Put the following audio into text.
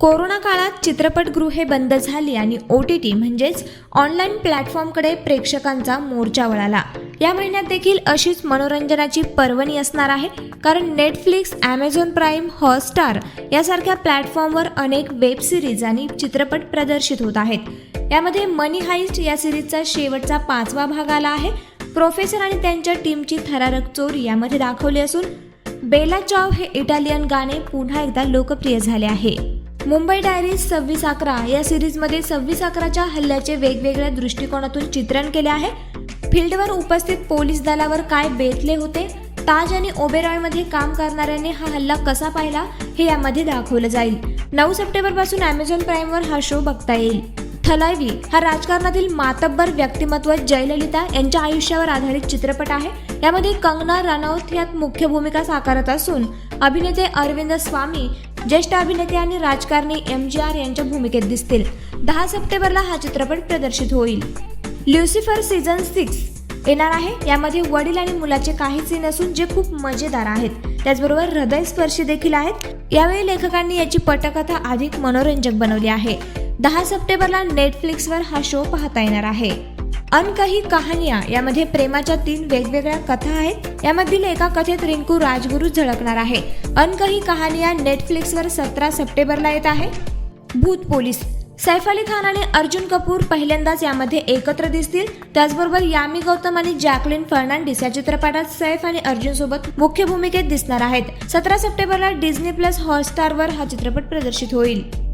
Corona काळात चित्रपटगृहे बंद झाली आणि ओ टी टी म्हणजेच ऑनलाईन प्लॅटफॉर्मकडे प्रेक्षकांचा मोर्चा वळाला. या महिन्यात देखील अशीच मनोरंजनाची पर्वणी असणार आहे कारण नेटफ्लिक्स ॲमेझॉन प्राईम हॉटस्टार यासारख्या प्लॅटफॉर्मवर अनेक वेब सिरीज आणि चित्रपट प्रदर्शित होत आहेत. यामध्ये मनी हाईस्ट या सिरीजचा शेवटचा पाचवा भाग आला आहे. प्रोफेसर आणि त्यांच्या टीमची थरारक चोरी यामध्ये दाखवली असून बेला चाव हे इटालियन गाणे पुन्हा एकदा लोकप्रिय झाले आहे. मुंबई डायरीज सव्वीस अकरा या सिरीजमध्ये सव्वीस अकराच्या हल्ल्याचे वेगवेगळ्या दृष्टिकोनातून चित्रण केले आहे. फील्डवर उपस्थित पोलीस दलावर काय बेतले होते? ताज आणि ओबेरॉयमध्ये काम करणाऱ्यांनी हा हल्ला कसा पाहिला? हे यामध्ये दाखवलं जाईल. नऊ सप्टेंबरपासून अमेझॉन प्राईमवर हा शो बघता येईल. थलायवी हा राजकारणातील मातब्बर व्यक्तिमत्व जयललिता यांच्या आयुष्यावर आधारित चित्रपट आहे. यामध्ये कंगना रनौत यात मुख्य भूमिका साकारत असून अभिनेते अरविंद स्वामी ज्येष्ठ अभिनेते आणि राजकारणी एम जी आर यांच्या भूमिकेत दिसतील. दहा सप्टेंबरला हा चित्रपट प्रदर्शित होईल. ल्युसिफर सीझन सिक्स येणार आहे. यामध्ये वडील आणि मुलाचे काही सीन असून जे खूप मजेदार आहेत. त्याचबरोबर हृदयस्पर्शी देखील आहेत. यावेळी लेखकांनी याची पटकथा अधिक मनोरंजक बनवली आहे. दहा सप्टेंबरला नेटफ्लिक्सवर हा शो पाहता येणार आहे. अनकही कहाण्या यामध्ये प्रेमाच्या तीन वेगवेगळ्या कथा आहेत. यामधील एका कथेत रिंकू राजगुरू झळकणार आहे. अनकही कहाण्या नेटफ्लिक्सवर सतरा सप्टेंबरला येत आहे. भूत पोलीस. सैफ अली खान आणि अर्जुन कपूर पहिल्यांदाच यामध्ये एकत्र दिसतील. त्याचबरोबर यामी गौतम आणि जॅकलिन फर्नांडिस या चित्रपटात सैफ आणि अर्जुन सोबत मुख्य भूमिकेत दिसणार आहेत. सतरा सप्टेंबरला डिझनी प्लस हॉटस्टारवर हा चित्रपट प्रदर्शित होईल.